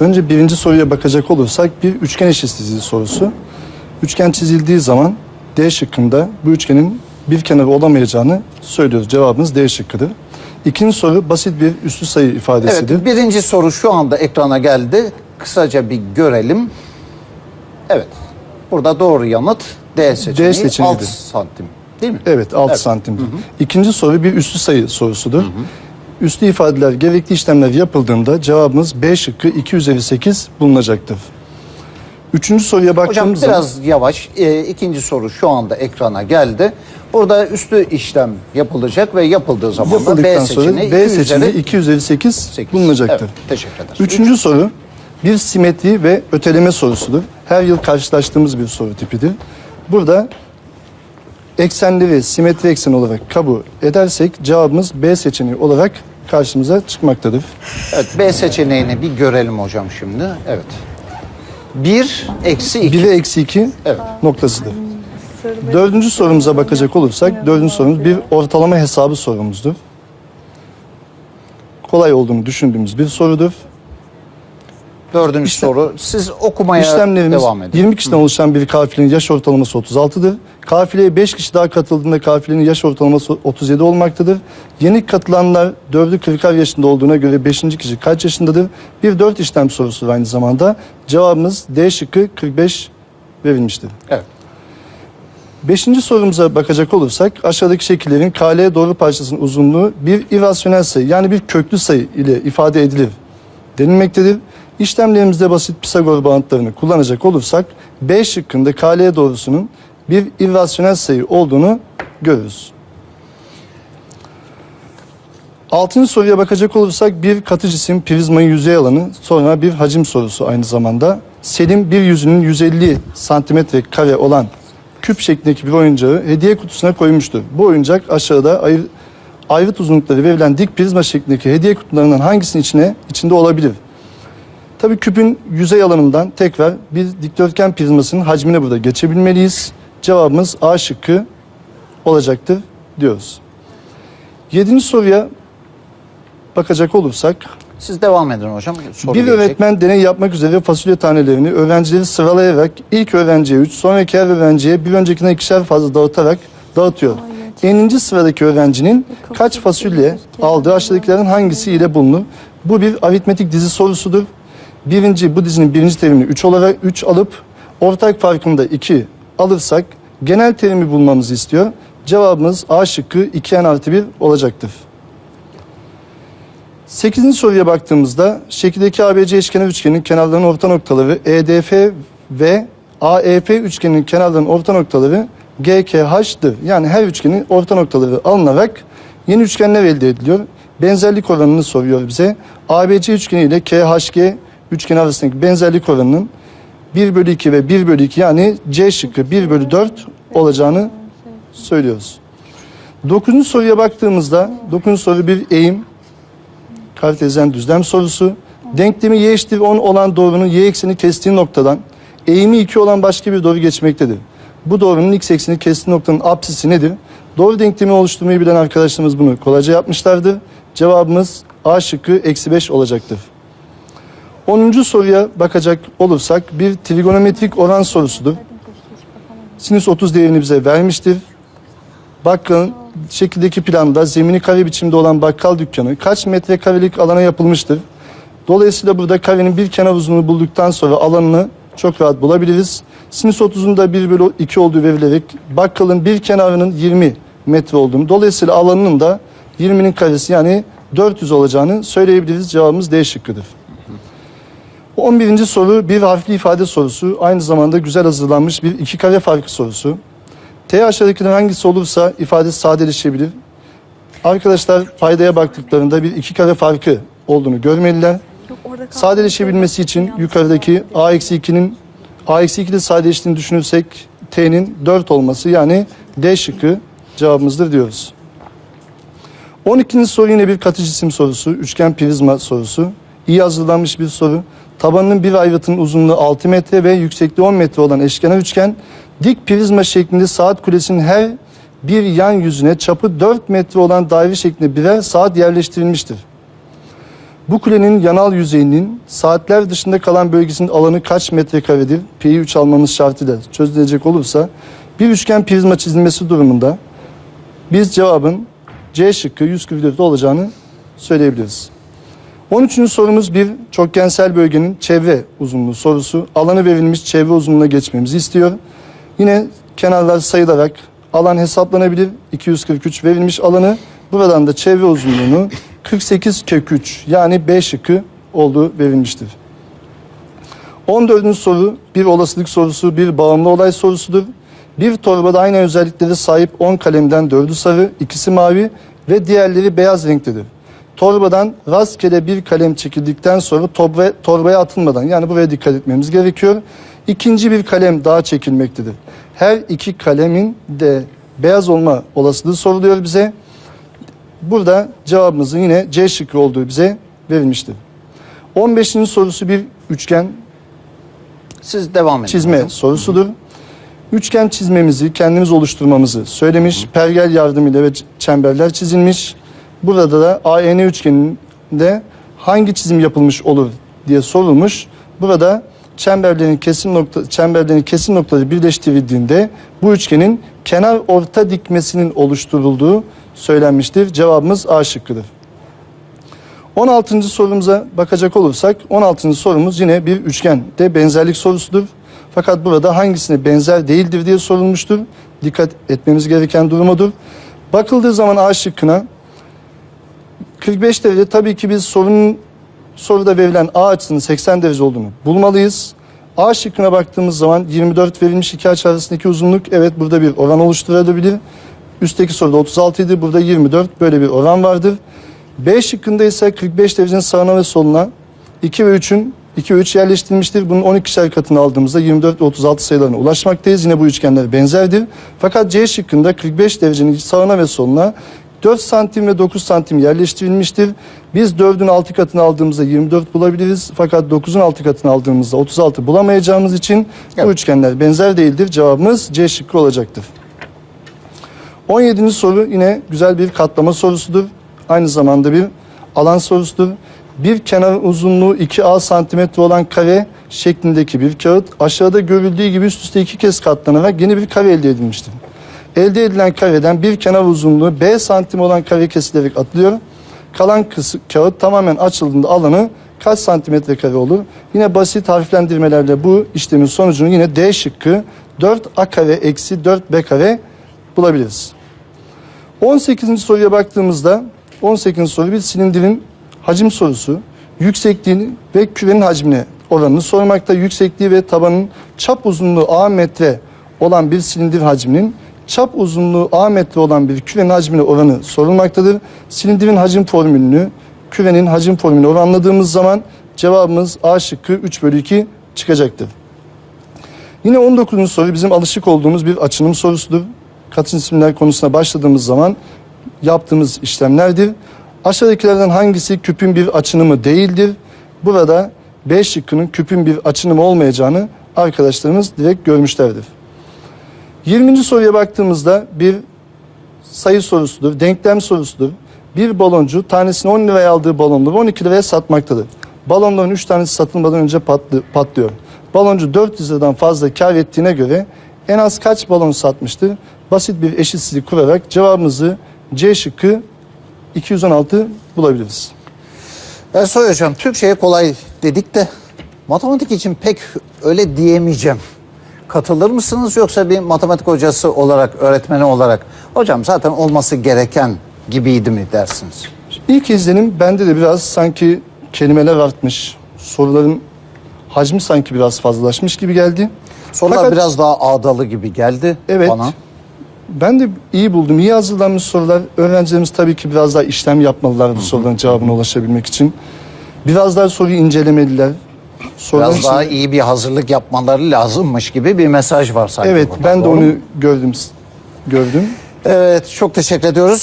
Önce birinci soruya bakacak olursak bir üçgen eşitsizliği sorusu. Üçgen çizildiği zaman D şıkkında bu üçgenin bir kenarı olamayacağını söylüyoruz. Cevabımız D şıkkıdır. İkinci soru basit bir üslü sayı ifadesidir. Evet, birinci soru şu anda ekrana geldi. Kısaca bir görelim. Evet, burada doğru yanıt D seçeneği. D seçeneğidir. 6 santim değil mi? Evet 6 santimdir. İkinci soru bir üslü sayı sorusudur. Üslü ifadeler gerekli işlemler yapıldığında cevabımız B şıkkı 2 üzeri 8 bulunacaktır. Üçüncü soruya Hocam baktığımız zaman biraz yavaş. Ee, ikinci soru şu anda ekrana geldi. Burada üstü işlem yapılacak ve yapıldığı zaman da B seçeneği B 2 seçeneği üzeri 2 üzeri 8 8. bulunacaktır. Evet, teşekkür ederiz. Üçüncü soru bir simetri ve öteleme sorusudur. Her yıl karşılaştığımız bir soru tipidir. Burada eksenleri simetri eksen olarak kabul edersek cevabımız B seçeneği olarak karşımıza çıkmaktadır. Evet, B seçeneğini bir görelim hocam şimdi. Evet. 1 eksi 2. 1'e eksi 2 Evet. noktasıdır. Dördüncü sorumuza bakacak olursak dördüncü sorumuz bir ortalama hesabı sorumuzdur. Kolay olduğunu düşündüğümüz bir sorudur. Dördüncü İşte- soru. Siz okumaya İşlemlerimiz devam edin. 20 kişiden oluşan bir kafilenin yaş ortalaması 36'dır. Kafileye 5 kişi daha katıldığında kafilenin yaş ortalaması 37 olmaktadır. Yeni katılanlar 4'ü 40'ar yaşında olduğuna göre 5. kişi kaç yaşındadır? Bir 4 işlem sorusu aynı zamanda. Cevabımız D şıkkı 45 verilmiştir. Evet. Beşinci sorumuza bakacak olursak aşağıdaki şekillerin KL doğru parçasının uzunluğu bir irrasyonel sayı yani bir köklü sayı ile ifade edilir denilmektedir. İşlemlerimizde basit Pisagor bağıntılarını kullanacak olursak B şıkkında KL doğrusunun bir irrasyonel sayı olduğunu görürüz. Altıncı soruya bakacak olursak bir katı cisim prizmayı yüzey alanı sonra bir hacim sorusu aynı zamanda. Selim bir yüzünün 150 santimetre kare olan küp şeklindeki bir oyuncağı hediye kutusuna koymuştur. Bu oyuncak aşağıda ayrı, ayrıt uzunlukları verilen dik prizma şeklindeki hediye kutularından hangisinin içine içinde olabilir? Tabii küpün yüzey alanından tekrar bir dikdörtgen prizmasının hacmine burada geçebilmeliyiz. Cevabımız A şıkkı olacaktır diyoruz. Yedinci soruya bakacak olursak Siz devam edin hocam. Soru bir gelecek. öğretmen deney yapmak üzere fasulye tanelerini öğrencileri sıralayarak ilk öğrenciye 3 sonraki her öğrenciye bir öncekinden ikişer fazla dağıtarak dağıtıyor. Eninci sıradaki öğrencinin kaç fasulye aldığı aşağıdakilerin hangisi ile bulunur? Bu bir aritmetik dizi sorusudur. Birinci bu dizinin birinci terimini 3 olarak 3 alıp ortak farkında 2 alırsak genel terimi bulmamızı istiyor. Cevabımız A şıkkı 2n artı 1 olacaktır. 8. soruya baktığımızda şekildeki ABC eşkenar üçgenin kenarlarının orta noktaları EDF ve AEF üçgeninin kenarlarının orta noktaları GKH'dır. Yani her üçgenin orta noktaları alınarak yeni üçgenler elde ediliyor. Benzerlik oranını soruyor bize. ABC üçgeni ile KHG üçgeni arasındaki benzerlik oranının 1 bölü 2 ve 1 bölü 2 yani C şıkkı 1 bölü 4 olacağını söylüyoruz. 9. soruya baktığımızda 9. soru bir eğim kartezyen düzlem sorusu. Denklemi y eşittir 10 olan doğrunun y ekseni kestiği noktadan eğimi 2 olan başka bir doğru geçmektedir. Bu doğrunun x ekseni kestiği noktanın apsisi nedir? Doğru denklemi oluşturmayı bilen arkadaşlarımız bunu kolayca yapmışlardı. Cevabımız A şıkkı eksi 5 olacaktır. 10. soruya bakacak olursak bir trigonometrik oran sorusudur. Sinüs 30 değerini bize vermiştir. Bakkalın şekildeki planda zemini kare biçimde olan bakkal dükkanı kaç metrekarelik alana yapılmıştır? Dolayısıyla burada karenin bir kenar uzunluğu bulduktan sonra alanını çok rahat bulabiliriz. Sinüs 30'un da 1 bölü 2 olduğu verilerek bakkalın bir kenarının 20 metre olduğunu dolayısıyla alanının da 20'nin karesi yani 400 olacağını söyleyebiliriz. Cevabımız D şıkkıdır. 11. soru bir harfli ifade sorusu. Aynı zamanda güzel hazırlanmış bir iki kare farkı sorusu. T aşağıdakilerin hangisi olursa ifade sadeleşebilir. Arkadaşlar paydaya baktıklarında bir iki kare farkı olduğunu görmeliler. Sadeleşebilmesi için yukarıdaki A-2'nin A-2'de sadeleştiğini düşünürsek T'nin 4 olması yani D şıkkı cevabımızdır diyoruz. 12. soru yine bir katı cisim sorusu, üçgen prizma sorusu. İyi hazırlanmış bir soru. Tabanının bir ayrıtının uzunluğu 6 metre ve yüksekliği 10 metre olan eşkenar üçgen dik prizma şeklinde saat kulesinin her bir yan yüzüne çapı 4 metre olan daire şeklinde birer saat yerleştirilmiştir. Bu kulenin yanal yüzeyinin saatler dışında kalan bölgesinin alanı kaç metrekaredir? Pi'yi 3 almamız şartıyla çözülecek olursa bir üçgen prizma çizilmesi durumunda biz cevabın C şıkkı 144 olacağını söyleyebiliriz. 13. sorumuz bir çokgensel bölgenin çevre uzunluğu sorusu. Alanı verilmiş çevre uzunluğuna geçmemizi istiyor. Yine kenarlar sayılarak alan hesaplanabilir. 243 verilmiş alanı. Buradan da çevre uzunluğunu 48 kök 3 yani B şıkkı olduğu verilmiştir. 14. soru bir olasılık sorusu, bir bağımlı olay sorusudur. Bir torbada aynı özelliklere sahip 10 kalemden 4'ü sarı, ikisi mavi ve diğerleri beyaz renktedir. Torbadan rastgele bir kalem çekildikten sonra torba, torbaya atılmadan yani buraya dikkat etmemiz gerekiyor. İkinci bir kalem daha çekilmektedir. Her iki kalemin de beyaz olma olasılığı soruluyor bize. Burada cevabımızın yine C şıkkı olduğu bize verilmiştir. 15. sorusu bir üçgen Siz devam edin. çizme hocam. sorusudur. Üçgen çizmemizi kendimiz oluşturmamızı söylemiş. Pergel yardımıyla ve çemberler çizilmiş. Burada da AEN üçgeninde hangi çizim yapılmış olur diye sorulmuş. Burada çemberlerin kesim nokta çemberlerin kesim noktaları birleştirildiğinde bu üçgenin kenar orta dikmesinin oluşturulduğu söylenmiştir. Cevabımız A şıkkıdır. 16. sorumuza bakacak olursak 16. sorumuz yine bir üçgende benzerlik sorusudur. Fakat burada hangisine benzer değildir diye sorulmuştur. Dikkat etmemiz gereken durumudur. Bakıldığı zaman A şıkkına 45 derece tabii ki biz sorunun soruda verilen A açısının 80 derece olduğunu bulmalıyız. A şıkkına baktığımız zaman 24 verilmiş iki açı arasındaki uzunluk evet burada bir oran oluşturabilir. Üstteki soruda 36 idi burada 24 böyle bir oran vardır. B şıkkında ise 45 derecenin sağına ve soluna 2 ve 3'ün 2 ve 3 yerleştirilmiştir. Bunun 12'şer katını aldığımızda 24 ve 36 sayılarına ulaşmaktayız. Yine bu üçgenler benzerdir. Fakat C şıkkında 45 derecenin sağına ve soluna 4 santim ve 9 santim yerleştirilmiştir. Biz 4'ün 6 katını aldığımızda 24 bulabiliriz. Fakat 9'un 6 katını aldığımızda 36 bulamayacağımız için bu Evet. üçgenler benzer değildir. Cevabımız C şıkkı olacaktır. 17. soru yine güzel bir katlama sorusudur. Aynı zamanda bir alan sorusudur. Bir kenar uzunluğu 2A santimetre olan kare şeklindeki bir kağıt aşağıda görüldüğü gibi üst üste iki kez katlanarak yeni bir kare elde edilmiştir. Elde edilen kareden bir kenar uzunluğu B santim olan kare kesilerek atılıyor. Kalan kısı, kağıt tamamen açıldığında alanı kaç santimetre kare olur? Yine basit harflendirmelerle bu işlemin sonucunu yine D şıkkı 4A kare eksi 4B kare bulabiliriz. 18. soruya baktığımızda 18. soru bir silindirin hacim sorusu. Yüksekliğini ve kürenin hacmine oranını sormakta. Yüksekliği ve tabanın çap uzunluğu A metre olan bir silindir hacminin çap uzunluğu A metre olan bir kürenin hacmine oranı sorulmaktadır. Silindirin hacim formülünü, kürenin hacim formülünü oranladığımız zaman cevabımız A şıkkı 3 bölü 2 çıkacaktır. Yine 19. soru bizim alışık olduğumuz bir açınım sorusudur. Katı cisimler konusuna başladığımız zaman yaptığımız işlemlerdir. Aşağıdakilerden hangisi küpün bir açınımı değildir? Burada B şıkkının küpün bir açınımı olmayacağını arkadaşlarımız direkt görmüşlerdir. 20. soruya baktığımızda bir sayı sorusudur, denklem sorusudur. Bir baloncu tanesini 10 liraya aldığı balonları 12 liraya satmaktadır. Balonların 3 tanesi satılmadan önce patlı- patlıyor. Baloncu 400 liradan fazla kar ettiğine göre en az kaç balon satmıştır? Basit bir eşitsizlik kurarak cevabımızı C şıkkı 216 bulabiliriz. Ersoy Hocam Türkçe'ye kolay dedik de matematik için pek öyle diyemeyeceğim. Katılır mısınız yoksa bir matematik hocası olarak, öğretmeni olarak hocam zaten olması gereken gibiydi mi dersiniz? İlk izlenim bende de biraz sanki kelimeler artmış. Soruların hacmi sanki biraz fazlalaşmış gibi geldi. Sorular Fakat- biraz daha ağdalı gibi geldi Evet. bana. Ben de iyi buldum. İyi hazırlanmış sorular. Öğrencilerimiz tabii ki biraz daha işlem yapmalılar bu soruların cevabına ulaşabilmek için. Biraz daha soruyu incelemeliler. Soruların Biraz daha iyi bir hazırlık yapmaları lazımmış gibi bir mesaj var sanki. Evet burada, ben de doğru onu gördüm. Gördüm. Evet çok teşekkür ediyoruz.